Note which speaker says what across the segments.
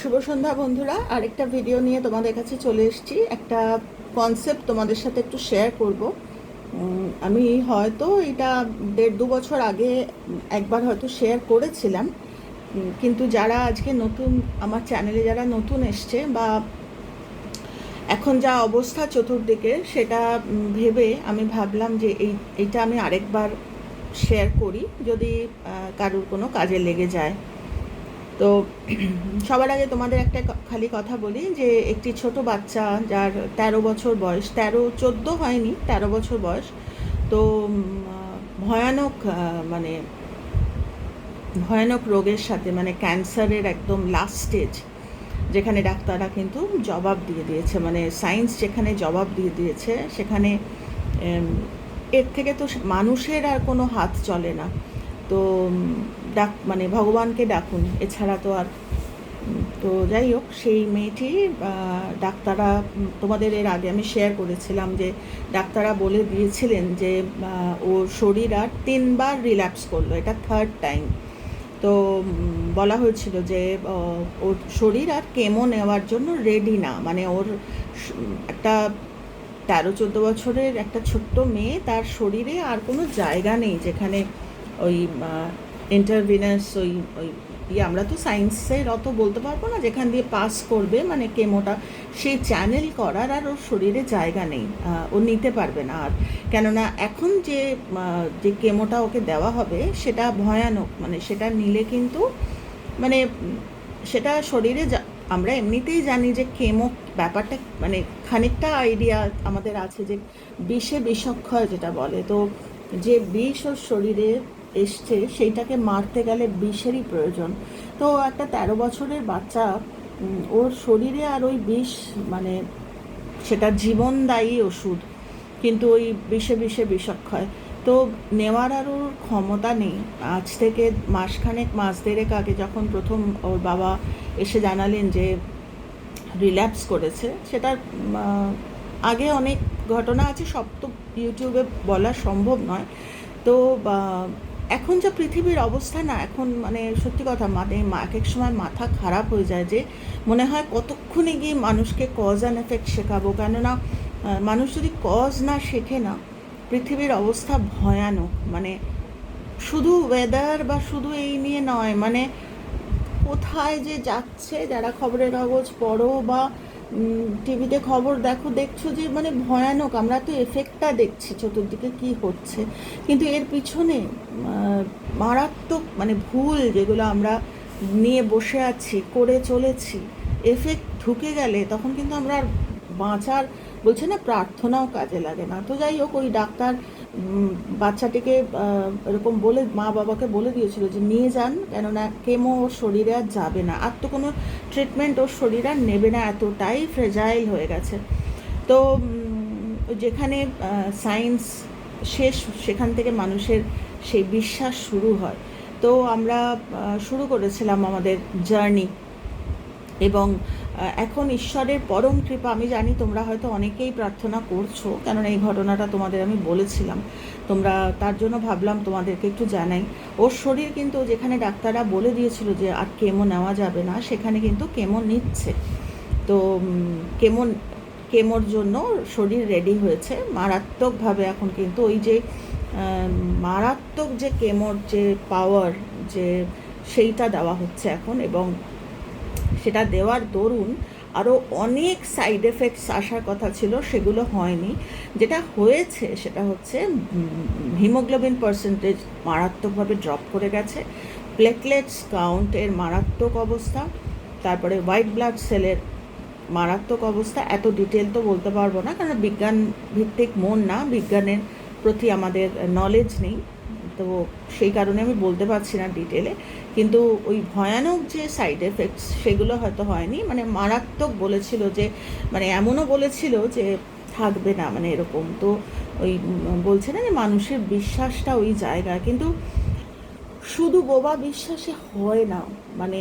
Speaker 1: শুভ সন্ধ্যা বন্ধুরা। আরেকটা ভিডিও নিয়ে তোমাদের কাছে চলে এসেছি। একটা কনসেপ্ট তোমাদের সাথে একটু শেয়ার করব। আমি হয়তো এটা দেড় দু বছর আগে একবার হয়তো শেয়ার করেছিলাম। কিন্তু যারা আজকে নতুন, আমার চ্যানেলে যারা নতুন এসছে বা এখন যা অবস্থা চতুর্দিকে, সেটা ভেবে আমি ভাবলাম যে এই, এইটা আমি আরেকবার শেয়ার করি। যদি কারোর কোনো কাজে লেগে যায়। তো সবার আগে তোমাদের একটা খালি কথা বলি যে একটি ছোট বাচ্চা যার তেরো বছর বয়স, তেরো, চোদ্দ হয়নি, তেরো বছর বয়স। তো ভয়ানক মানে ভয়ানক রোগের সাথে মানে ক্যান্সারের একদম লাস্ট স্টেজ যেখানে ডাক্তাররা কিন্তু জবাব দিয়ে দিয়েছে মানে সায়েন্স যেখানে জবাব দিয়ে দিয়েছে, সেখানে এর থেকে তো মানুষের আর কোনো হাত চলে না। তো ডাক মানে ভগবানকে ডাকুন, এছাড়া তো আর তো যাই হোক, সেই মেয়েটি ডাক্তাররা তোমাদের এর আগে আমি শেয়ার করেছিলাম যে ডাক্তাররা বলে দিয়েছিলেন যে ওর শরীর আর তিনবার রিল্যাপস করল, এটা থার্ড টাইম তো বলা হয়েছিল যে ওর শরীর আর কেমো নেওয়ার জন্য রেডি না মানে ওর একটা তেরো, চোদ্দ বছরের একটা ছোট্ট মেয়ে, তার শরীরে আর কোনো জায়গা নেই যেখানে ওই ইন্টারভিনাস ওই ওই ইয়ে আমরা তো সায়েন্সের অত বলতে পারব না, যেখান দিয়ে পাস করবে মানে কেমোটা সেই চ্যানেল করার আর ওর শরীরে জায়গা নেই ও নিতে পারবে না আর। কেননা এখন যে যে কেমোটা ওকে দেওয়া হবে, সেটা ভয়ানক মানে সেটা নিলে কিন্তু মানে সেটা শরীরে আমরা এমনিতেই জানি যে কেমো ব্যাপারটা মানে খানিকটা আইডিয়া আমাদের আছে যে বিষে বিষক্ষয় যেটা বলে, তো যে বিষ ওর শরীরে এসছে, সেইটাকে মারতে গেলে বিষেরই প্রয়োজন। তো একটা তেরো বছরের বাচ্চা ওর শরীরে আর ওই বিষ মানে সেটা জীবনদায়ী ওষুধ, কিন্তু ওই বিষে বিষে বিষক্ষয় তো নেওয়ার আর ওর ক্ষমতা নেই। আজ থেকে মাসখানেক, মাস দেড়েক আগে যখন প্রথম ওর বাবা এসে জানালেন যে রিল্যাপস করেছে সেটার আগে অনেক ঘটনা আছে, সব তো ইউটিউবে বলা সম্ভব নয়। তো এখন যা পৃথিবীর অবস্থা না, এখন মানে সত্যি কথা মানে এক এক সময় মাথা খারাপ হয়ে যায় যে মনে হয় কতক্ষণে গিয়ে মানুষকে কজ অ্যান্ড এফেক্ট শেখাবো। কেননা মানুষ যদি কজ না শেখে না, পৃথিবীর অবস্থা ভয়ানক। মানে শুধু ওয়েদার বা শুধু এই নিয়ে নয় মানে কোথায় যে যাচ্ছে, যারা খবরের কাগজ পড়ো বা টিভিতে খবর দেখো, দেখছ যে মানে ভয়ানক, আমরা তো এফেক্টটা দেখছি চতুর্দিকে কি হচ্ছে। কিন্তু এর পিছনে মারাত্মক মানে ভুল যেগুলো আমরা নিয়ে বসে আছি, করে চলেছি এফেক্ট ঢুকে গেলে তখন কিন্তু আমরা আর বাঁচার বলছে না প্রার্থনাও কাজে লাগে না। তো যাই হোক, ওই ডাক্তার বাচ্চাটিকে এরকম বলে, মা বাবাকে বলে দিয়েছিল যে, নিয়ে যান, কেননা কেমো ওর শরীরে আর যাবে না। আর তো কোনো ট্রিটমেন্ট ওর শরীর আর নেবে না, এতটাই ফ্রেজাইল হয়ে গেছে। তো যেখানে সায়েন্স শেষ, সেখান থেকে মানুষের সেই বিশ্বাস শুরু হয়। তো আমরা শুরু করেছিলাম আমাদের জার্নি এবং এখন ঈশ্বরের পরম কৃপা, আমি জানি তোমরা হয়তো অনেকেই প্রার্থনা করছ, কেননা এই ঘটনাটা তোমাদের আমি বলেছিলাম। তোমরা তার জন্য ভাবলাম তোমাদেরকে একটু জানাই। ওর শরীর কিন্তু যেখানে ডাক্তাররা বলে দিয়েছিল যে আর কেমো নেওয়া যাবে না, সেখানে কিন্তু কেমো নিচ্ছে। তো কেমো, কেমোর জন্য শরীর রেডি হয়েছে। মারাত্মকভাবে এখন কিন্তু ওই যে মারাত্মক যে কেমোর যে পাওয়ার যে, সেইটা দেওয়া হচ্ছে এখন এবং সেটা দেওয়ার দরুন আরও অনেক সাইড এফেক্টস আসার কথা ছিল, সেগুলো হয়নি। যেটা হয়েছে সেটা হচ্ছে হিমোগ্লোবিন পার্সেন্টেজ মারাত্মকভাবে ড্রপ করে গেছে। প্লেটলেটস কাউন্টের মারাত্মক অবস্থা, তারপরে হোয়াইট ব্লাড সেলের মারাত্মক অবস্থা, এত ডিটেল তো বলতে পারব না কারণ বিজ্ঞান ভিত্তিক মন না, বিজ্ঞানের প্রতি আমাদের নলেজ নেই। তো সেই কারণে আমি বলতে পারছি না ডিটেলে কিন্তু ওই ভয়ানক যে সাইড এফেক্টস সেগুলো হয়তো হয়নি। মানে মারাত্মক বলেছিল যে মানে এমনও বলেছিল যে থাকবে না মানে এরকম। তো ওই বলছে না যে মানুষের বিশ্বাসটা ওই জায়গায় কিন্তু শুধু বোবা বিশ্বাসে হয় না। মানে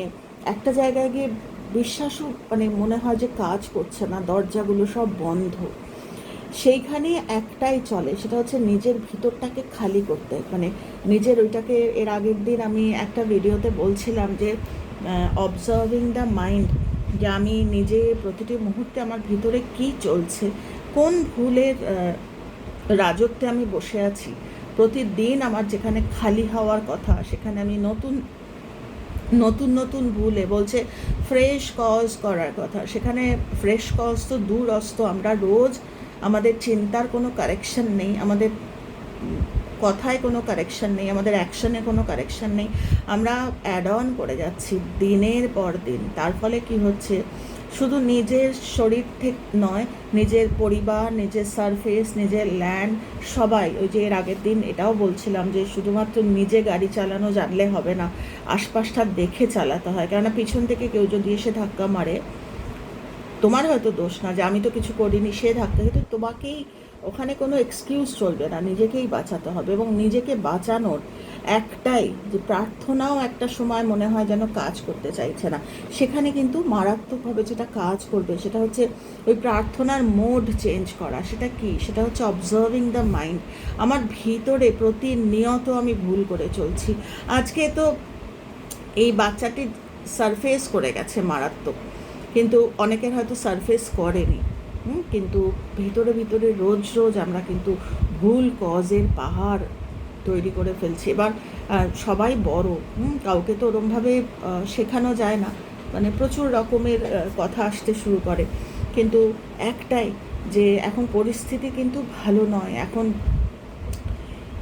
Speaker 1: একটা জায়গায় গিয়ে বিশ্বাসও মানে মনে হয় যে কাজ করছে না। দরজাগুলো সব বন্ধ। সেইখানে একটাই চলে, সেটা হচ্ছে নিজের ভিতরটাকে খালি করতে। মানে নিজের ওইটাকে, এর আগের দিন আমি একটা ভিডিওতে বলছিলাম যে অবজার্ভিং দ্য মাইন্ড যে আমি নিজে প্রতিটি মুহূর্তে আমার ভিতরে কি চলছে, কোন ভুলের রাজত্বে আমি বসে আছি, প্রতিদিন আমার যেখানে খালি হওয়ার কথা, সেখানে আমি নতুন নতুন নতুন ভুলে বলছে ফ্রেশ কজ করার কথা। সেখানে ফ্রেশ কজ তো দূর অস্ত আমরা রোজ আমাদের চিন্তার কোনো কারেকশন নেই, আমাদের কথায় কোনো কারেকশন নেই, আমাদের অ্যাকশনে কোনো কারেকশন নেই। আমরা অ্যাড অন করে যাচ্ছি দিনের পর দিন। তার ফলে কি হচ্ছে? শুধু নিজের শরীর থেকে নয়, নিজের পরিবার, নিজের সারফেস নিজের ল্যান্ড সবাই, ওই যে এর আগের দিন এটাও বলছিলাম যে শুধুমাত্র নিজে গাড়ি চালানো জানলে হবে না, আশপাশটা দেখে চালাতে হয়। কেননা পিছন থেকে কেউ যদি এসে ধাক্কা মারে তোমার হয়তো দোষ না যে আমি তো কিছু করিনি, সে থাকতে কিন্তু তোমাকেই ওখানে কোনো এক্সকিউজ চলবে না, নিজেকেই বাঁচাতে হবে এবং নিজেকে বাঁচানোর একটাই যে প্রার্থনাও একটা সময় মনে হয় যেন কাজ করতে চাইছে না। সেখানে কিন্তু মারাত্মকভাবে যেটা কাজ করবে সেটা হচ্ছে ওই প্রার্থনার মোড চেঞ্জ করা। সেটা কি? সেটা হচ্ছে অবজার্ভিং দ্য মাইন্ড আমার ভিতরে প্রতিনিয়ত আমি ভুল করে চলছি। আজকে তো এই বাচ্চাটি সারফেস করে গেছে মারাত্মক। কিন্তু অনেকের হয়তো সারফেস করেনি কিন্তু ভিতরে ভিতরে রোজ রোজ আমরা কিন্তু ভুল কজের পাহাড় তৈরি করে ফেলছি। এবার সবাই বড় কাউকে তো ওরমভাবে শেখানো যায় না। মানে প্রচুর রকমের কথা আসতে শুরু করে। কিন্তু একটাই, যে এখন পরিস্থিতি কিন্তু ভালো নয়। এখন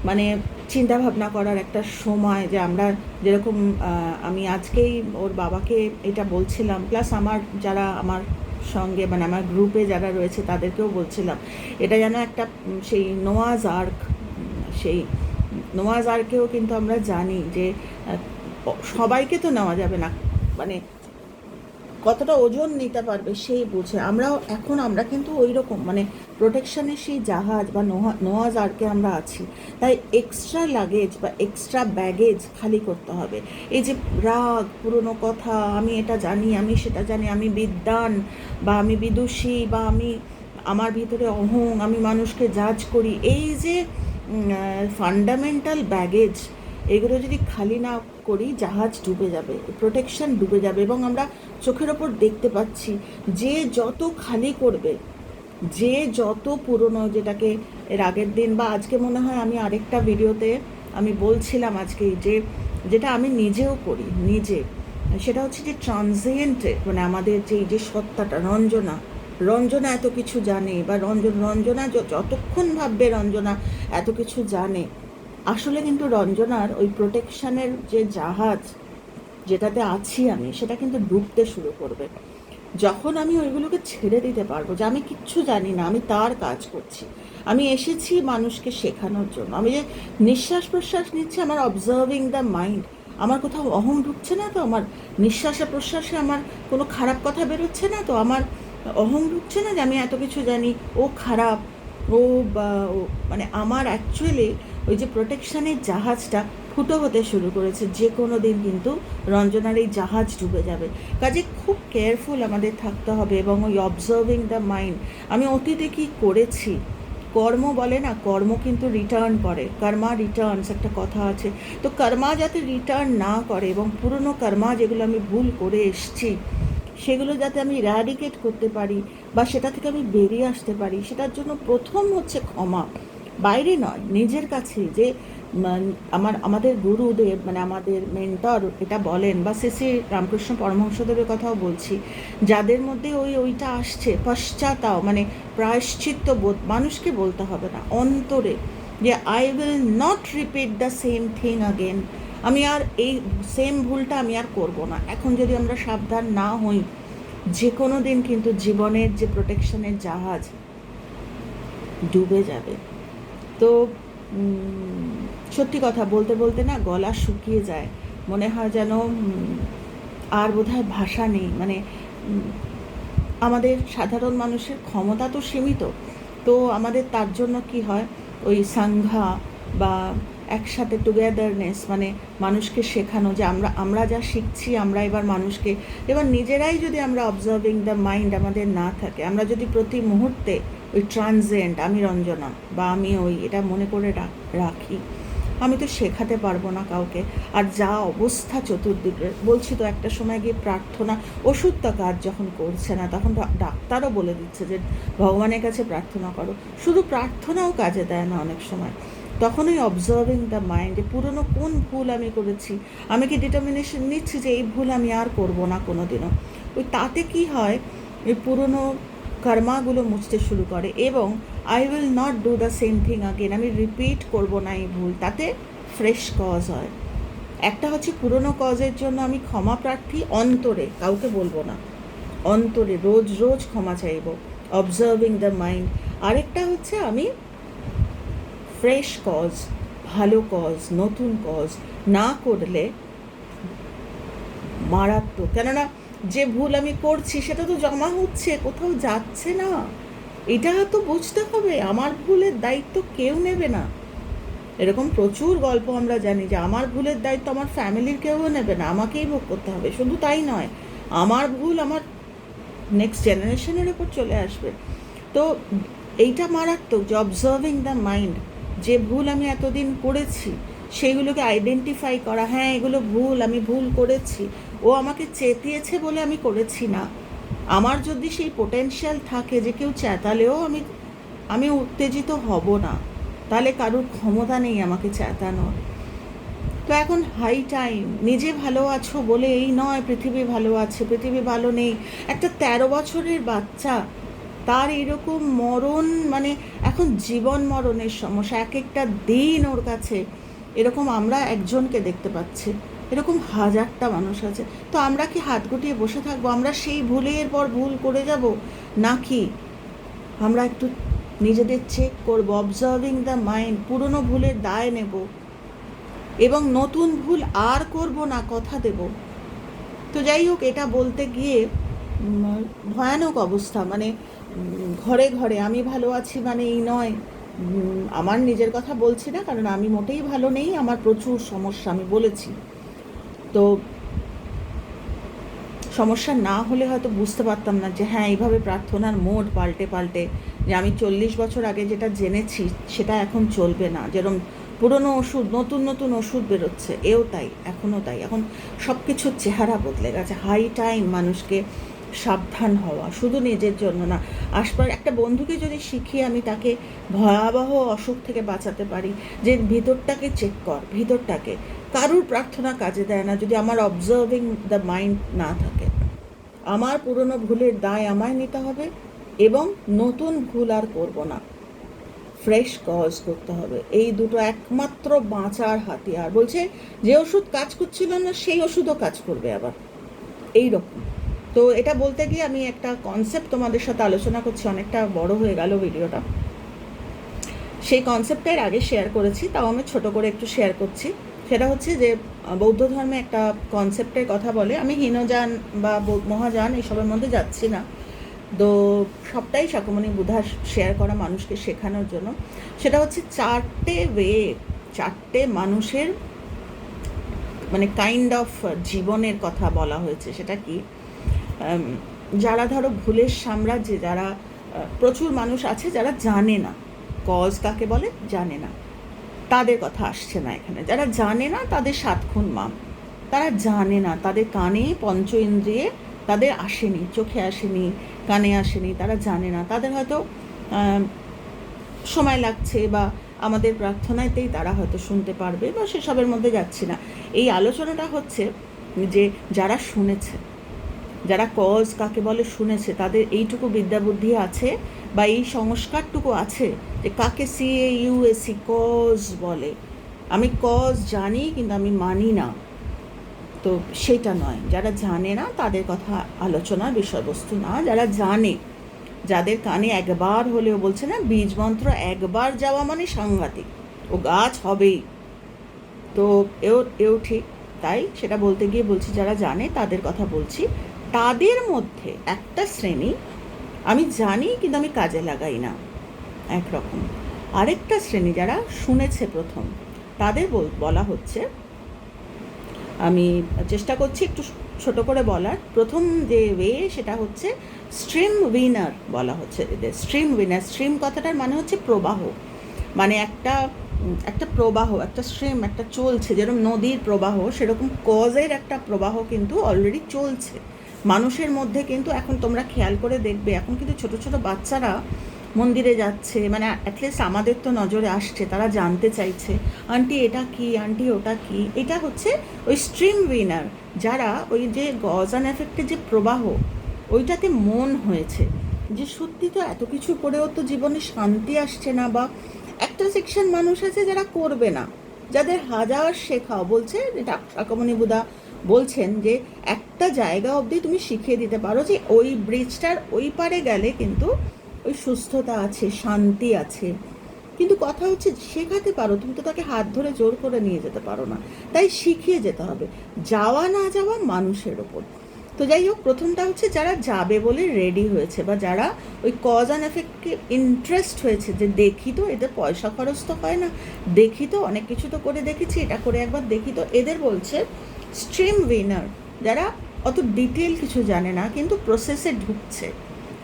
Speaker 1: মানে চিন্তা ভাবনা করার একটা সময় যে আমরা যেরকম আমি আজকেই ওর বাবাকে এটা বলছিলাম প্লাস আমার যারা আমার সঙ্গে মানে আমার গ্রুপে যারা রয়েছে তাদেরকেও বলছিলাম, এটা যেন একটা সেই নোয়াজ আর্ক সেই নোয়াজ আর্কেও কিন্তু আমরা জানি যে সবাইকে তো নেওয়া যাবে না। মানে কতটা ওজন নিতে পারবে সেই বুঝে। আমরাও, এখন আমরা কিন্তু ওই রকম মানে প্রোটেকশনের সেই জাহাজ বা নোয়াজ আরকে আমরা আছি। তাই এক্সট্রা লাগেজ বা এক্সট্রা ব্যাগেজ খালি করতে হবে। এই যে রাগ, পুরনো কথা, আমি এটা জানি, আমি সেটা জানি, আমি বিদ্যান বা আমি বিদুষী বা আমি, আমার ভিতরে অহং, আমি মানুষকে জাজ করি। এই যে ফান্ডামেন্টাল ব্যাগেজ এগুলো যদি খালি না করি, জাহাজ ডুবে যাবে প্রোটেকশন ডুবে যাবে এবং আমরা চোখের ওপর দেখতে পাচ্ছি যে যত খালি করবে, যে যত পুরনো যেটাকে এর আগের দিন বা আজকে মনে হয় আমি আরেকটা ভিডিওতে আমি বলছিলাম আজকে যে যেটা আমি নিজেও করি, নিজে, সেটা হচ্ছে যে ট্রানজিয়েন্টে মানে আমাদের যে যে সত্তাটা, রঞ্জনা রঞ্জনা এত কিছু জানে বা রঞ্জন, রঞ্জনা যতক্ষণ ভাববে রঞ্জনা এত কিছু জানে আসলে কিন্তু রঞ্জনার ওই প্রোটেকশনের যে জাহাজ যেটাতে আছি আমি, সেটা কিন্তু ডুবতে শুরু করবে। যখন আমি ওইগুলোকে ছেড়ে দিতে পারব, যে আমি কিচ্ছু জানি না, আমি তার কাজ করছি, আমি এসেছি মানুষকে শেখানোর জন্য, আমি যে নিঃশ্বাস প্রশ্বাস নিচ্ছি, আমার অবজার্ভিং দ্য মাইন্ড আমার কোথাও অহং ঢুকছে না তো, আমার নিঃশ্বাসে প্রশ্বাসে আমার কোনো খারাপ কথা বেরোচ্ছে না তো, আমার অহং ঢুকছে না যে আমি এত কিছু জানি, ও খারাপ, ও বা, ও মানে আমার অ্যাকচুয়ালি ওই যে প্রোটেকশনের জাহাজটা ফুটো হতে শুরু করেছে, যে কোনো দিন কিন্তু রঞ্জনার এই জাহাজ ডুবে যাবে। কাজে খুব কেয়ারফুল আমাদের থাকতে হবে এবং ওই অবজার্ভিং দ্য মাইন্ড আমি অতীতে কি করেছি? কর্ম বলে না, কর্ম কিন্তু রিটার্ন করে। কর্মা রিটার্নস একটা কথা আছে। তো কর্মা যাতে রিটার্ন না করে এবং পুরনো কর্মা যেগুলো আমি ভুল করে এসছি, সেগুলো যাতে আমি র্যাডিকেট করতে পারি বা সেটা থেকে আমি বেরিয়ে আসতে পারি, সেটার জন্য প্রথম হচ্ছে ক্ষমা। বাইরে নয়, নিজের কাছে যে আমার, আমাদের গুরুদেব মানে আমাদের মেন্টর এটা বলেন বা শ্রী রামকৃষ্ণ পরমহংসদেবের কথাও বলছি, যাদের মধ্যে ওই, ওইটা আসছে, পশ্চাতাও মানে প্রায়শ্চিত্ত বোধ, মানুষকে বলতে হবে না, অন্তরে যে I will not repeat the same thing again আমি আর এই সেম ভুলটা আমি আর করব না। এখন যদি আমরা সাবধান না হই যে কোনো দিন কিন্তু জীবনের যে প্রোটেকশনের জাহাজ ডুবে যাবে। তো সত্যি কথা বলতে বলতে না গলা শুকিয়ে যায়। মনে হয় যেন আর বোধহয় ভাষা নেই। মানে আমাদের সাধারণ মানুষের ক্ষমতা তো সীমিত। তো আমাদের তার জন্য কি হয়? ওই সাংঘা বা একসাথে টুগেদারনেস মানে মানুষকে শেখানো যে আমরা আমরা যা শিখছি, আমরা এবার মানুষকে, এবার নিজেরাই যদি আমরা অবজার্ভিং দ্য মাইন্ড আমাদের না থাকে, আমরা যদি প্রতি মুহূর্তে ওই ট্রানজেন্ট আমি রঞ্জনা, বা আমি ওই, এটা মনে করে রাখি। আমি তো শেখাতে পারব না কাউকে। আর যা অবস্থা চতুর্দিকে, বলছি তো একটা সময় গিয়ে প্রার্থনা, ওষুধটা কাজ যখন করছে না, তখন ডাক্তারও বলে দিচ্ছে যে, ভগবানের কাছে প্রার্থনা করো। শুধু প্রার্থনাও কাজে দেয় না অনেক সময়। তখন ওই অবজার্ভিং দ্য মাইন্ড পুরনো কোন ভুল আমি করেছি? আমি কি ডিটারমিনেশন নিচ্ছি যে, এই ভুল আমি আর করব না কোনো দিনও ওই তাতে কি হয়? ওই পুরনো কর্মাগুলো মুছতে শুরু করে এবং I will not do the same thing again আমি রিপিট করব না এই ভুল, তাতে ফ্রেশ কজ হয়। একটা হচ্ছে পুরনো কজের জন্য আমি ক্ষমা প্রার্থী, অন্তরে, কাউকে বলব না, অন্তরে, রোজ রোজ ক্ষমা চাইব অবজার্ভিং দ্য মাইন্ড আরেকটা হচ্ছে আমি ফ্রেশ কজ ভালো কজ নতুন কজ না করলে মারাত্মক, কেননা যে ভুল আমি করছি সেটা তো জমা হচ্ছে, কোথাও যাচ্ছে না। এটা তো বুঝতে হবে, আমার ভুলের দায়িত্ব কেউ নেবে না। এরকম প্রচুর গল্প আমরা জানি যে আমার ভুলের দায়িত্ব আমার ফ্যামিলির কেউ নেবে না, আমাকেই ভোগ করতে হবে। শুধু তাই নয়, আমার ভুল আমার নেক্সট জেনারেশনের ওপর চলে আসবে। তো এইটা মারাত্মক, যে অবজার্ভিং দ্য মাইন্ড যে ভুল আমি এতদিন করেছি, সেইগুলোকে আইডেন্টিফাই করা হ্যাঁ এগুলো ভুল, আমি ভুল করেছি। ও আমাকে চেতিয়েছে বলে আমি করেছি না। আমার যদি সেই পোটেনশিয়াল থাকে যে কেউ চেতালেও আমি আমি উত্তেজিত হব না। তাহলে কারোর ক্ষমতা নেই আমাকে চেতানোর তো এখন হাই টাইম নিজে ভালো আছো বলে এই নয় পৃথিবী ভালো আছে, পৃথিবী ভালো নেই। একটা তেরো বছরের বাচ্চা, তার এরকম মরণ মানে এখন জীবন মরণের সমস্যা এক একটা দিন ওর কাছে। এরকম আমরা একজনকে দেখতে পাচ্ছি। এরকম হাজারটা মানুষ আছে। তো আমরা কি হাত গুটিয়ে বসে থাকব? আমরা সেই ভুলের পর ভুল করে যাব? নাকি আমরা একটু নিজেদের চেক করব অবজার্ভিং দ্য মাইন্ড পুরনো ভুলের দায় নেব এবং নতুন ভুল আর করব না, কথা দেব। তো যাই হোক, এটা বলতে গিয়ে ভয়ানক অবস্থা। মানে ঘরে ঘরে আমি ভালো আছি মানে এই নয়। আমার নিজের কথা বলছি না, কারণ আমি মোটেই ভালো নেই, আমার প্রচুর সমস্যা, আমি বলেছি। তো সমস্যা না হলে হয়তো বুঝতে পারতাম না যে হ্যাঁ এইভাবে প্রার্থনার মোড পাল্টে পাল্টে যে আমি চল্লিশ বছর আগে যেটা জেনেছি সেটা এখন চলবে না। যেরকম পুরনো ওষুধ, নতুন নতুন ওষুধ বেরোচ্ছে, এও তাই, এখনও তাই। এখন সব কিছুর চেহারা বদলে গেছে। হাই টাইম মানুষকে সাবধান হওয়া শুধু নিজের জন্য না। আসবার, একটা বন্ধুকে যদি শিখি আমি তাকে ভয়াবহ অসুখ থেকে বাঁচাতে পারি, যে ভিতরটাকে চেক কর, ভিতরটাকে কারুর প্রার্থনা কাজে দেয় না, যদি আমার অবজার্ভিং দ্য মাইন্ড না থাকে। আমার পুরনো ভুলের দায় আমায় নিতে হবে এবং নতুন ভুল আর করব না। ফ্রেশ কজ করতে হবে। এই দুটো একমাত্র বাঁচার হাতিয়ার। বলছে, যে ওষুধ কাজ করছিল না, সেই ওষুধও কাজ করবে আবার। এই রকম তো এটা বলতে গিয়ে আমি একটা কনসেপ্ট তোমাদের সাথে আলোচনা করছি, অনেকটা বড় হয়ে গেল ভিডিওটা। সেই কনসেপ্টের আগে শেয়ার করেছি, তাও আমি ছোট করে একটু শেয়ার করছি। সেটা হচ্ছে যে বৌদ্ধ ধর্মে একটা কনসেপ্টের কথা বলে, আমি হীনযান বা মহাযান এসবের মধ্যে যাচ্ছি না। তো সবটাই শাকমণি বুধা শেয়ার করা মানুষকে শেখানোর জন্য। সেটা হচ্ছে চারটে ওয়ে চারটে মানুষের মানে কাইন্ড অফ জীবনের কথা বলা হয়েছে সেটা কি? যারা ধরো ভুলের সাম্রাজ্যে, যারা প্রচুর মানুষ আছে যারা জানে না। কজ কাকে বলে? জানে না। তাদের কথা আসছে না এখানে। যারা জানে না তাদের সাত খুন মাম তারা জানে না, তাদের কানে পঞ্চ ইন্দ্রিয়ে তাদের আসেনি, চোখে আসেনি, কানে আসেনি, তারা জানে না। তাদের হয়তো সময় লাগছে বা আমাদের প্রার্থনাতেই তারা হয়তো শুনতে পারবে বা সেসবের মধ্যে যাচ্ছি না। এই আলোচনাটা হচ্ছে যে যারা শুনেছে যারা কজ কাকে বলে শুনেছে, তাদের এইটুকু বিদ্যা বুদ্ধি আছে বা এই সংস্কারটুকু আছে যে কাকে সি এ ইউএসি কজ বলে। আমি কজ জানি কিন্তু আমি মানি না। তো সেটা নয়। যারা জানে না, তাদের কথা আলোচনার বিষয়বস্তু না। যারা জানে, যাদের কানে একবার হলেও বলছে না, বীজ মন্ত্র একবার যাওয়া মানে সাংঘাতিক। ও গাছ হবেই। তো এও এও ঠিক। তাই সেটা বলতে গিয়ে বলছি, যারা জানে তাদের কথা বলছি। তাদের মধ্যে একটা শ্রেণি আমি জানি কিন্তু আমি কাজে লাগাই না, একরকম। আরেকটা শ্রেণি যারা শুনেছে প্রথম, তাদের বল- হচ্ছে, আমি চেষ্টা করছি একটু ছোট করে বলার, প্রথম যে ওয়ে সেটা হচ্ছে স্ট্রিম উইনার বলা হচ্ছে এদের, স্ট্রিম উইনার, স্ট্রিম কথাটার মানে হচ্ছে প্রবাহ মানে একটা একটা প্রবাহ, একটা স্ট্রিম, একটা চলছে, যেরকম নদীর প্রবাহ, সেরকম কজের একটা প্রবাহ কিন্তু অলরেডি চলছে। মানুষের মধ্যে কিন্তু এখন তোমরা খেয়াল করে দেখবে, এখন কিন্তু ছোট ছোট বাচ্চারা মন্দিরে যাচ্ছে মানে অ্যাটলিস্ট আমাদের তো নজরে আসছে, তারা জানতে চাইছে, আন্টি, এটা কি? আন্টি, ওটা কি? এটা হচ্ছে ওই স্ট্রিম উইনার যারা ওই যে গজান এফেক্টের যে প্রবাহ, ওইটাতে মন হয়েছে। যে সত্যি তো এত কিছু করেও তো জীবনে শান্তি আসছে না বা একটা সেকশন মানুষ আছে যারা করবে না। যাদের হাজার শেখাও বলছে যেটা বুদা বলছেন যে একটা জায়গা অবধি তুমি শিখিয়ে দিতে পারো যে ওই ব্রিজটার ওই পারে গেলে কিন্তু ওই সুস্থতা আছে, শান্তি আছে। কিন্তু কথা হচ্ছে শেখাতে পারো, তুমি তো তাকে হাত ধরে জোর করে নিয়ে যেতে পারো না। তাই শিখিয়ে যেতে হবে। যাওয়া না যাওয়া মানুষের ওপর। তো যাই হোক, প্রথমটা হচ্ছে যারা যাবে বলে রেডি হয়েছে বা যারা ওই কজ অ্যান্ড এফেক্টকে ইন্টারেস্ট হয়েছে যে দেখি তো, এদের পয়সা খরচ তো হয় না। দেখি তো, অনেক কিছু তো করে দেখেছি, এটা করে একবার দেখি তো। এদের বলছে স্ট্রিম উইনার যারা অত ডিটেল কিছু জানে না, কিন্তু প্রসেসে ঢুকছে।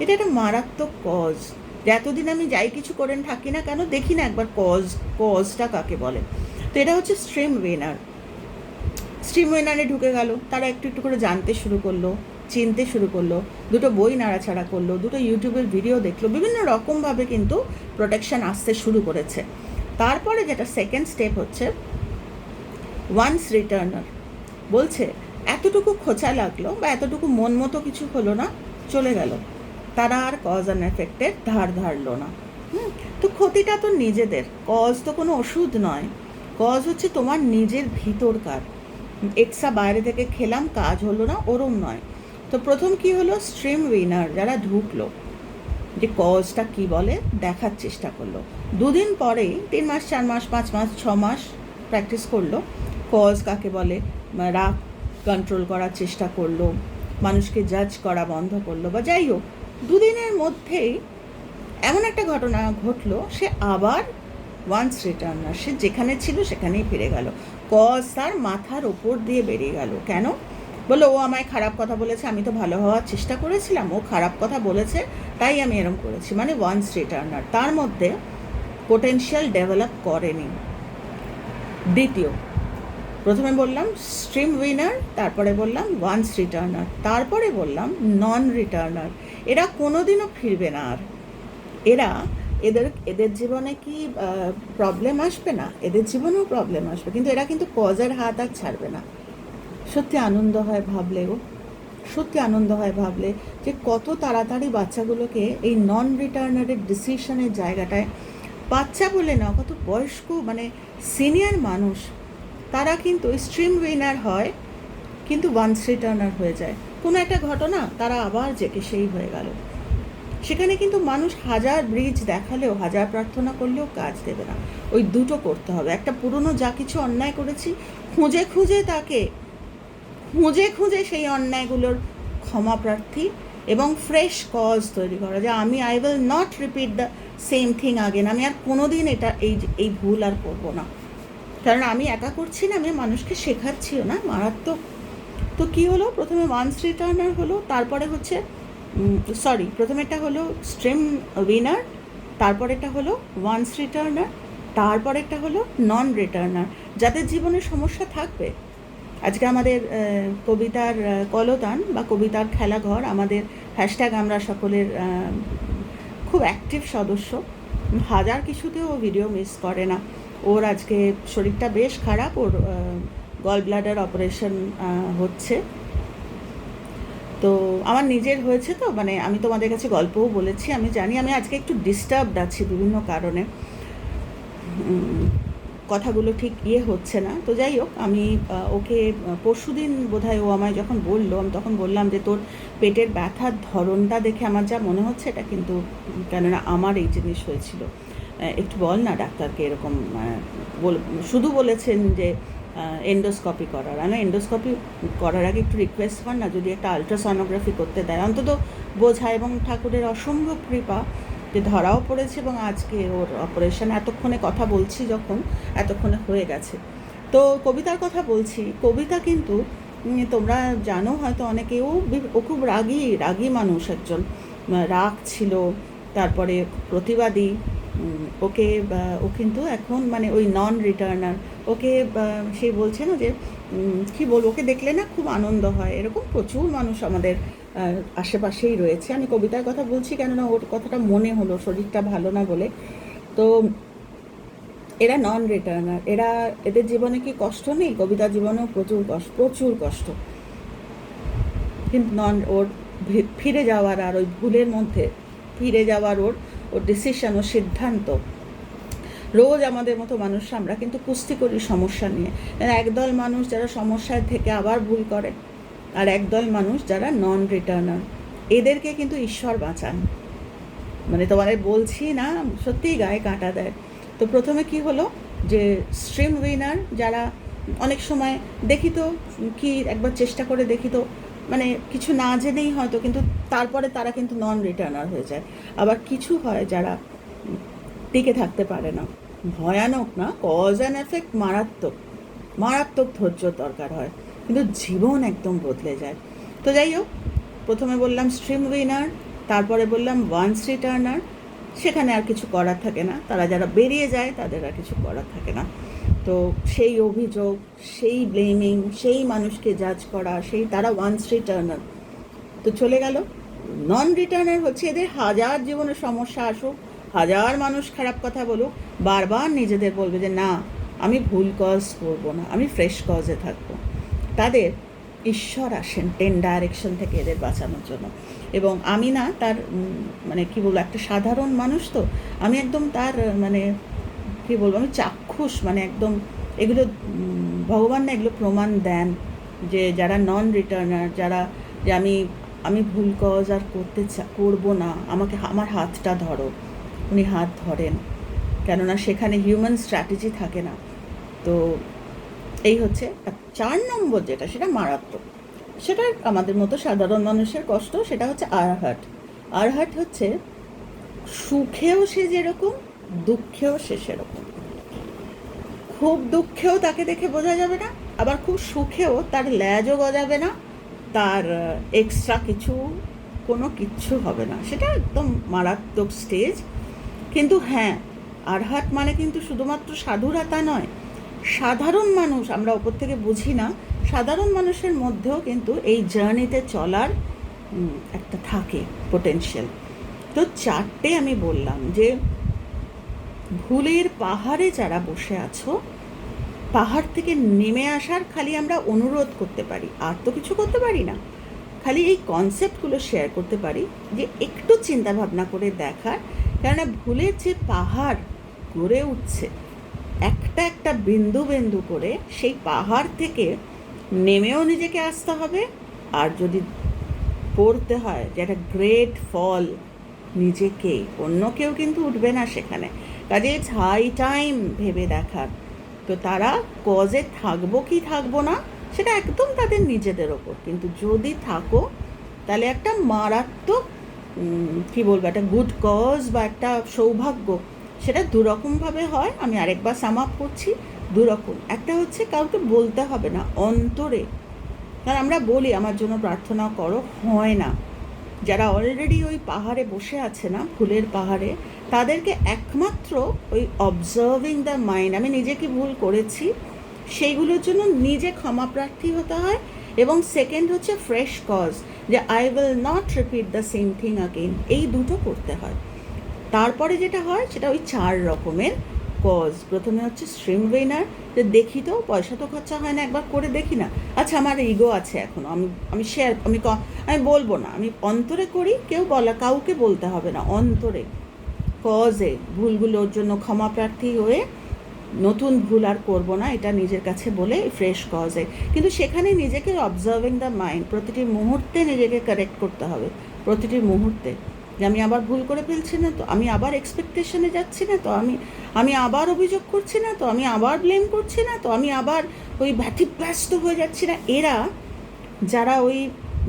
Speaker 1: এটা একটা মারাত্মক কজ এতদিন আমি যাই কিছু করেন থাকি না কেন, দেখি না একবার কজ কজটা কাকে বলে। তো এটা হচ্ছে স্ট্রিম উইনার স্ট্রিম উইনারে ঢুকে গেল। তারা একটু একটু করে জানতে শুরু করল, চিনতে শুরু করল, দুটো বই নাড়াছাড়া করল, দুটো ইউটিউবের ভিডিও দেখল, বিভিন্ন রকমভাবে কিন্তু প্রোটেকশন আসতে শুরু করেছে। তারপরে যেটা সেকেন্ড স্টেপ হচ্ছে ওয়ান্স রিটার্নার বলছে, এতটুকু খোঁচা লাগল বা এতটুকু মন মতো কিছু হলো না, চলে গেল। তারা আর কজ অ্যান্ড এফেক্টের ধার ধারলো না। হুম, তো ক্ষতিটা তো নিজেদের। কজ তো কোনো ওষুধ নয়। কজ হচ্ছে তোমার নিজের ভিতরকার। এক্সট্রা বাইরে থেকে খেলাম, কাজ হলো না, ওরম নয়। তো প্রথম কি হলো? স্ট্রিম উইনার যারা ঢুকলো, যে কজটা কি বলে, দেখার চেষ্টা করল। দুদিন পরেই, তিন মাস, চার মাস, পাঁচ মাস, ছ মাস প্র্যাকটিস করল। কজ কাকে বলে? রাগ কন্ট্রোল করার চেষ্টা করল, মানুষকে জাজ করা বন্ধ করল, বা যাই হোক, দুদিনের মধ্যেই এমন একটা ঘটনা ঘটলো, সে আবার ওয়ান্স রিটার্নার সে যেখানে ছিল সেখানেই ফিরে গেল। কজ তার মাথার ওপর দিয়ে বেরিয়ে গেল। কেন? বলল, ও আমায় খারাপ কথা বলেছে, আমি তো ভালো হওয়ার চেষ্টা করেছিলাম, ও খারাপ কথা বলেছে, তাই আমি এরম করেছি। মানে ওয়ান্স রিটার্নার তার মধ্যে পোটেনশিয়াল ডেভেলপ করেনি। দ্বিতীয়, প্রথমে বললাম স্ট্রিম উইনার তারপরে বললাম ওয়ান্স রিটার্নার তারপরে বললাম নন রিটার্নার এরা কোনোদিনও ফিরবে না আর। এরা এদের এদের জীবনে কি প্রবলেম আসবে না? এদের জীবনেও প্রবলেম আসবে, কিন্তু এরা কিন্তু কজের হাত আর ছাড়বে না। সত্যি আনন্দ হয় ভাবলে গো সত্যি আনন্দ হয় ভাবলে যে কত তাড়াতাড়ি বাচ্চাগুলোকে এই নন রিটার্নারের ডিসিশনের জায়গাটায় বাচ্চা বলে না, কত বয়স্ক মানে সিনিয়র মানুষ, তারা কিন্তু স্ট্রিম উইনার হয়, কিন্তু ওয়ান্স রিটার্নার হয়ে যায়। কোনো একটা ঘটনা, তারা আবার জেকে সেই হয়ে গেল। সেখানে কিন্তু মানুষ হাজার ব্রিজ দেখালেও, হাজার প্রার্থনা করলেও কাজ দেবে না। ওই দুটো করতে হবে। একটা পুরনো যা কিছু অন্যায় করেছি, খুঁজে খুঁজে তাকে, খুঁজে খুঁজে সেই অন্যায়গুলোর ক্ষমা প্রার্থী এবং ফ্রেশ কজ তৈরি করা। যে আমি I will not repeat the same thing again আমি আর কোনো দিন এটা, এই এই ভুল আর করব না। কারণ আমি একা করছি না, আমি মানুষকে শেখাচ্ছিও না, মারাত্মক। তো কি হলো? প্রথমে ওয়ান্স রিটার্নার হলো, তারপরে হচ্ছে সরি প্রথমেরটা হলো স্ট্রিম উইনার, তারপরেরটা হলো ওয়ান্স রিটার্নার, তারপরেরটা হলো নন রিটার্নার। যাদের জীবনে সমস্যা থাকবে, আজকে আমাদের কবিতার কলতান বা কবিতার খেলাঘর আমাদের হ্যাশট্যাগ আমরা সকলের খুব অ্যাক্টিভ সদস্য। হাজার কিছুতেও ভিডিও মিস করে না। ওর আজকে শরীরটা বেশ খারাপ, ওর গল ব্লাডার অপারেশন হচ্ছে। তো আমার নিজের হয়েছে তো মানে আমি তোমাদের কাছে গল্পও বলেছি, আমি জানি, আমি আজকে একটু ডিস্টার্বড আছি বিভিন্ন কারণে। কথাগুলো ঠিক ইয়ে হচ্ছে না। তো যাই হোক, আমি ওকে পরশু দিন বোধহয় ও আমায় যখন বলল, আমি তখন বললাম যে তোর পেটের ব্যথার ধরনটা দেখে আমার যা মনে হচ্ছে, এটা কিন্তু কেননা আমার এই জিনিস হয়েছিল। একটু বল না ডাক্তারকে এরকম বল- শুধু বলেছেন যে এন্ডোস্কপি করার। আমি এন্ডোস্কপি করার আগে একটু রিকোয়েস্ট কর না, যদি একটা আলট্রাসনোগ্রাফি করতে দেয়। অন্তত বোঝা এবং ঠাকুরের অসম্ভব কৃপা যে ধরাও পড়েছে এবং আজকে ওর অপারেশন এতক্ষণে কথা বলছি যখন, এতক্ষণে হয়ে গেছে। তো কবিতার কথা বলছি, কবিতা কিন্তু তোমরা জানো হয়তো অনেকেও ও খুব রাগী রাগী মানুষ একজন। রাগ ছিল, তারপরে প্রতিবাদী ওকে ও কিন্তু এখন মানে ওই নন রিটার্নার ওকে সে বলছে না যে কি বলব, ওকে দেখলে না খুব আনন্দ হয়। এরকম প্রচুর মানুষ আমাদের আশেপাশেই রয়েছে। আমি কবিতার কথা বলছি কেননা ওর কথাটা মনে হলো, শরীরটা ভালো না বলে। তো এরা নন রিটার্নার এরা এদের জীবনে কি কষ্ট নেই? কবিতার জীবনেও প্রচুর কষ্ট প্রচুর কষ্ট। কিন্তু নন ওর ফিরে যাওয়ার আর ওই ভুলের মধ্যে, ফিরে যাওয়ার ওর ওর ডিসিশন ও সিদ্ধান্ত। রোজ আমাদের মতো মানুষ আমরা কিন্তু কুস্তি করি সমস্যা নিয়ে। একদল মানুষ যারা সমস্যায় থেকে আবার ভুল করে, আর একদল মানুষ যারা নন রিটার্নার এদেরকে কিন্তু ঈশ্বর বাঁচান। মানে তোমাদের বলছি না, সত্যিই গায়ে কাঁটা দেয়। তো প্রথমে কি হলো? যে স্ট্রিম উইনার যারা অনেক সময় দেখি তো, কি একবার চেষ্টা করে দেখি তো মানে কিছু না জেনেই হয়তো, কিন্তু তারপরে তারা কিন্তু নন রিটার্নার হয়ে যায়। আবার কিছু হয় যারা টিকে থাকতে পারে না। ভয়ানক না কজ অ্যান্ড এফেক্ট মারাত্মক। মারাত্মক ধৈর্য দরকার হয়। কিন্তু জীবন একদম বদলে যায়। তো যাই হোক, প্রথমে বললাম স্ট্রিম উইনার তারপরে বললাম ওয়ান্স রিটার্নার সেখানে আর কিছু করার থাকে না। তারা যারা বেরিয়ে যায়, তাদের আর কিছু করার থাকে না। সেই অভিযোগ, সেই ব্লেমিং সেই মানুষকে জাজ করা, সেই তারা ওয়ান্স রিটার্নার তো চলে গেল। নন রিটার্নার হচ্ছে এদের হাজার জীবনে সমস্যা আসুক, হাজার মানুষ খারাপ কথা বলুক, বারবার নিজেদের বলবে যে, না, আমি ভুল কজ করব না, আমি ফ্রেশ কজে থাকব। তাদের ঈশ্বর আসেন টেন ডাইরেকশন থেকে এদের বাঁচানোর জন্য। এবং আমি না তার মানে কি বলব, একটা সাধারণ মানুষ তো, আমি একদম তার মানে কি বলব, আমি চাক্ষুষ মানে একদম এগুলো ভগবান না এগুলো প্রমাণ দেন যে যারা নন রিটার্নার যারা, যে আমি আমি ভুল কজ আর করতে করব না, আমাকে আমার হাতটা ধরো, উনি হাত ধরেন। কেননা সেখানে হিউম্যান স্ট্র্যাটেজি থাকে না। তো এই হচ্ছে চার নম্বর যেটা, সেটা মারাত্মক। সেটা আমাদের মতো সাধারণ মানুষের কষ্ট, সেটা হচ্ছে আরহাট। আরহাট হচ্ছে, সুখেও সে যেরকম দুঃখেও সে সেরকম। খুব দুঃখেও তাকে দেখে বোঝা যাবে না, আবার খুব সুখেও তার ল্যাজও গজাবে না, তার এক্সট্রা কিছু, কোনো কিচ্ছু হবে না। সেটা একদম মারাত্মক স্টেজ কিন্তু হ্যাঁ আরহাট মানে কিন্তু শুধুমাত্র সাধুরা তা নয়, সাধারণ মানুষ, আমরা ওপর থেকে বুঝি না, সাধারণ মানুষের মধ্যেও কিন্তু এই জার্নিতে চলার একটা থাকে পোটেনশিয়াল তো চারটে আমি বললাম যে ভুলের পাহাড়ে যারা বসে আছো, পাহাড় থেকে নেমে আসার খালি আমরা অনুরোধ করতে পারি। আর তো কিছু করতে পারি না। খালি এই কনসেপ্টগুলো শেয়ার করতে পারি যে একটু চিন্তা ভাবনা করে দেখার। কেননা ভুলের যে পাহাড় গড়ে উঠছে, একটা একটা বিন্দু বিন্দু করে সেই পাহাড় থেকে নেমেও নিজেকে আসতে হবে। আর যদি পড়তে হয় যে একটা গ্রেট ফল নিজেকে, অন্য কেউ কিন্তু উঠবে না সেখানে। কাজে ইটস হাই টাইম ভেবে দেখার তো তারা কজে থাকব কি থাকব না, সেটা একদম তাদের নিজেদের ওপর। কিন্তু যদি থাকো, তাহলে একটা মারাত্মক কী বলব, একটা গুড কজ বা একটা সৌভাগ্য, সেটা দুরকমভাবে হয়। আমি আরেকবার সাম আপ করছি, দুরকম। একটা হচ্ছে কাউকে বলতে হবে না, অন্তরে। কারণ আমরা বলি, আমার জন্য প্রার্থনা করো। হয় না। যারা অলরেডি ওই পাহাড়ে বসে আছে না, ফুলের পাহাড়ে তাদেরকে একমাত্র ওই অবজার্ভিং দ্য মাইন্ড আমি নিজে কি ভুল করেছি? সেইগুলোর জন্য নিজে ক্ষমা প্রার্থী হতে হয় এবং সেকেন্ড হচ্ছে ফ্রেশ কজ যে I will not repeat the same thing again এই দুটো করতে হয়। তারপরে যেটা হয়, সেটা ওই চার রকমের কজ প্রথমে হচ্ছে স্ট্রিম উইনার যে দেখি তো, পয়সা তো খরচা হয় না, একবার করে দেখি না। আচ্ছা আমার ইগো আছে এখনও, আমি আমি শেয়ার আমি আমি বলব না। আমি অন্তরে করি, কেউ বলা, কাউকে বলতে হবে না, অন্তরে। কজে ভুলগুলোর জন্য ক্ষমা প্রার্থী হয়ে নতুন ভুল আর করব না, এটা নিজের কাছে বলে ফ্রেশ কজে কিন্তু সেখানে নিজেকে অবজার্ভিং দ্য মাইন্ড প্রতিটি মুহূর্তে নিজেকে কারেক্ট করতে হবে। প্রতিটি মুহূর্তে। যে আমি আবার ভুল করে ফেলছি না তো, আমি আবার এক্সপেকটেশনে যাচ্ছি না তো, আমি আমি আবার অভিযোগ করছি না তো, আমি আবার ব্লেম করছি না তো, আমি আবার ওই ব্যতিব্যস্ত হয়ে যাচ্ছি না। এরা, যারা ওই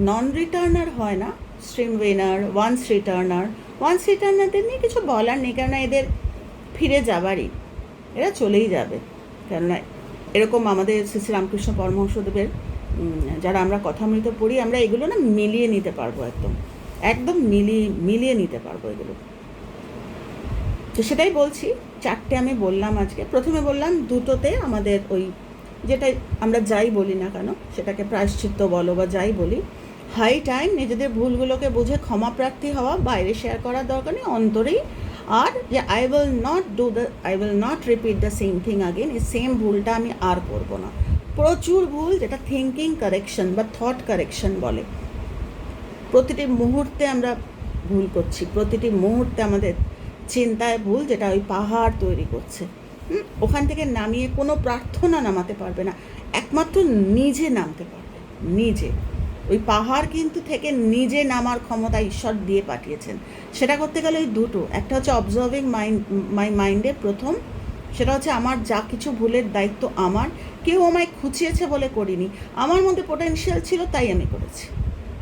Speaker 1: নন রিটার্নার হয় না stream winner once returner once রিটার্নারদের নিয়ে কিছু বলার নেই, কেননা এদের ফিরে যাবারই, এরা চলেই যাবে। কেননা এরকম আমাদের শ্রী শ্রী রামকৃষ্ণ পরমহংসদেবের যারা আমরা কথা কথামৃত পড়ি, আমরা এগুলো না মিলিয়ে নিতে পারব একদম একদম মিলিয়ে মিলিয়ে নিতে পারব এগুলো। তো সেটাই বলছি, চারটে আমি বললাম আজকে। প্রথমে বললাম দুটোতে আমাদের ওই যেটা আমরা যাই বলি না কেন, সেটাকে প্রায়শ্চিত্ত বলো বা যাই বলি হাই টাইম নিজেদের ভুলগুলোকে বুঝে ক্ষমা প্রার্থী হওয়া, বাইরে শেয়ার করার দরকার নেই, অন্তরেই। আর যে I will not do the I will not repeat the same thing again এই সেম ভুলটা আমি আর করব না। প্রচুর ভুল যেটা থিঙ্কিং কারেকশন বা থট কারেকশন বলে। প্রতিটি মুহূর্তে আমরা ভুল করছি, প্রতিটি মুহূর্তে আমাদের চিন্তায় ভুল যেটা ওই পাহাড় তৈরি করছে। ওখান থেকে নামিয়ে কোনো প্রার্থনা নামাতে পারবে না। একমাত্র নিজে নামতে পারবে, নিজে। ওই পাহাড় কিন্তু থেকে নিজে নামার ক্ষমতা ঈশ্বর দিয়ে পাঠিয়েছেন। সেটা করতে গেলে ওই দুটো, একটা হচ্ছে অবজার্ভিং মাইন্ড মাই মাইন্ডে প্রথম, সেটা হচ্ছে আমার যা কিছু ভুলের দায়িত্ব আমার, কেউ আমায় খুঁচিয়েছে বলে করিনি। আমার মধ্যে পোটেনশিয়াল ছিল তাই আমি করেছি।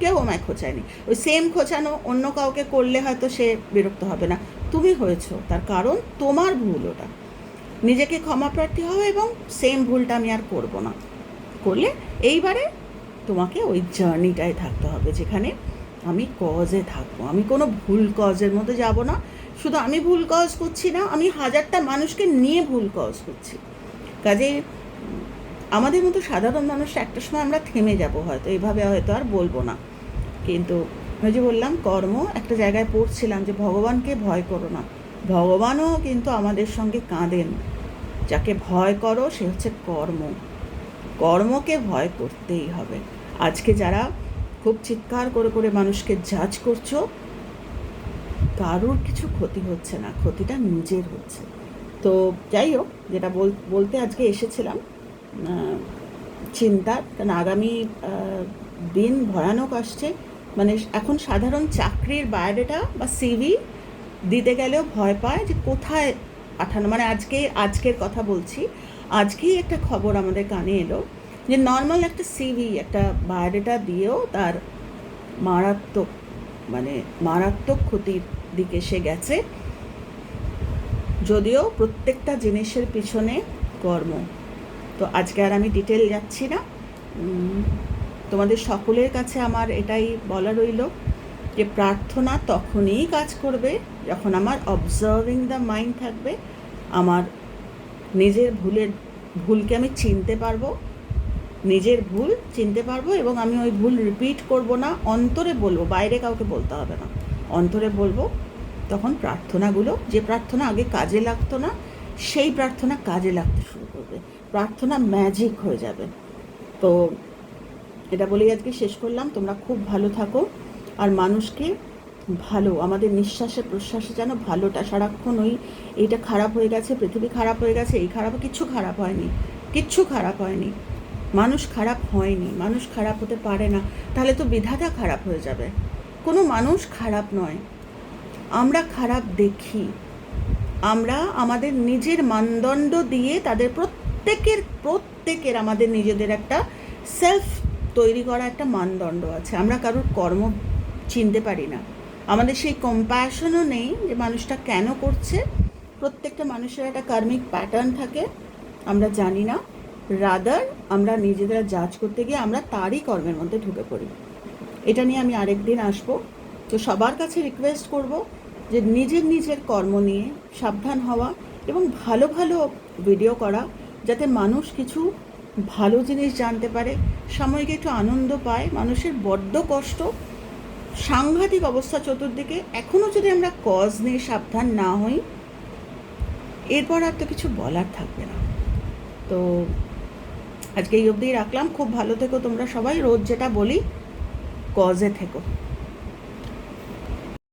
Speaker 1: কেউ আমায় খোঁচায়নি। ওই সেম খোঁচানো অন্য কাউকে করলে হয়তো সে বিরক্ত হবে না। তুমি হয়েছো, তার কারণ তোমার ভুল ওটা। নিজেকে ক্ষমা প্রার্থী হও এবং সেম ভুলটা আমি আর করব না। করলে এইবারে তোমাকে ওই জার্নিটায় থাকতে হবে, যেখানে আমি কজে থাকব। আমি কোনো ভুল কজের মধ্যে যাব না। শুধু আমি ভুল কজ করছি না, আমি হাজারটা মানুষকে নিয়ে ভুল কজ করছি। কাজে আমাদের মতো সাধারণ মানুষ একটা সময় আমরা থেমে যাব হয়তো এইভাবে হয়তো আর বলব না। কিন্তু ওই যে বললাম, কর্ম একটা জায়গায় পড়ছিলাম যে ভগবানকে ভয় করো না। ভগবানও কিন্তু আমাদের সঙ্গে কাঁদেন। যাকে ভয় করো সে হচ্ছে কর্ম। কর্মকে ভয় করতেই হবে। আজকে যারা খুব চিৎকার করে করে মানুষকে জাজ করছ, কারোর কিছু ক্ষতি হচ্ছে না, ক্ষতিটা নিজের হচ্ছে। তো যাই হোক, যেটা বলতে আজকে এসেছিলাম চিন্তা, কারণ আগামী দিন ভয়ানক আসছে। মানে এখন সাধারণ চাকরির বায়োডাটা বা সিভি দিতে গেলেও ভয় পায় যে কোথায় পাঠানো। মানে আজকে, আজকের কথা বলছি, আজকেই একটা খবর আমাদের কানে এলো। যে নর্মাল একটা সিভি একটা বায়োডাটা দিয়েও তার মারাত্মক মানে মারাত্মক ক্ষতির দিকে সে গেছে। যদিও প্রত্যেকটা জিনিসের পিছনে কর্ম। তো আজকে আর আমি ডিটেল যাচ্ছি না। তোমাদের সকলের কাছে আমার এটাই বলা রইল যে প্রার্থনা তখনই কাজ করবে যখন আমার অবজার্ভিং দ্য মাইন্ড থাকবে। আমার নিজের ভুলের, ভুলকে আমি চিনতে পারব। নিজের ভুল চিনতে পারব এবং আমি ওই ভুল রিপিট করব না, অন্তরে বলব, বাইরে কাউকে বলতে হবে না। অন্তরে বলব, তখন প্রার্থনাগুলো, যে প্রার্থনা আগে কাজে লাগতো না, সেই প্রার্থনা কাজে লাগতে শুরু করবে। প্রার্থনা ম্যাজিক হয়ে যাবে। তো এটা বলেই আজকে শেষ করলাম। তোমরা খুব ভালো থাকো আর মানুষকে ভালো, আমাদের নিঃশ্বাসে, প্রশ্বাসে যেন ভালোটা, সারাক্ষণ ওই এইটা খারাপ হয়ে গেছে, পৃথিবী খারাপ হয়ে গেছে, এই খারাপ কিচ্ছু খারাপ হয়নি কিচ্ছু খারাপ হয়নি। মানুষ খারাপ হয়নি, মানুষ খারাপ হতে পারে না, তাহলে তো বিধাতা খারাপ হয়ে যাবে। কোনো মানুষ খারাপ নয়। আমরা খারাপ দেখি। আমরা আমাদের নিজের মানদণ্ড দিয়ে তাদের প্রত্যেকের প্রত্যেকের আমাদের নিজেদের একটা সেলফ তৈরি করা একটা মানদণ্ড আছে। আমরা কারোর কর্ম চিনতে পারি না। আমাদের সেই কম্প্যাশনও নেই যে মানুষটা কেন করছে। প্রত্যেকটা মানুষের একটা কার্মিক প্যাটার্ন থাকে। আমরা জানি না। রাদার আমরা নিজেদের জাজ করতে গিয়ে আমরা তারই কর্মের মধ্যে ঢুকে পড়ি। এটা নিয়ে আমি আরেক দিন আসব। তো সবার কাছে রিকোয়েস্ট করব যে নিজের নিজের কর্ম নিয়ে সাবধান হওয়া এবং ভালো ভালো ভিডিও করা, যাতে মানুষ কিছু ভালো জিনিস জানতে পারে, সাময়িক একটু আনন্দ পায়, মানুষের বড্ড কষ্ট। সাংঘাতিক অবস্থা চতুর্দিকে। এখনও যদি আমরা কজ নিয়ে সাবধান না হই, এরপর আর তো কিছু বলার থাকবে না। তো আজকে এই অবধিই রাখলাম। খুব ভালো থেকো তোমরা সবাই। রোজ যেটা বলি কজে থেকো।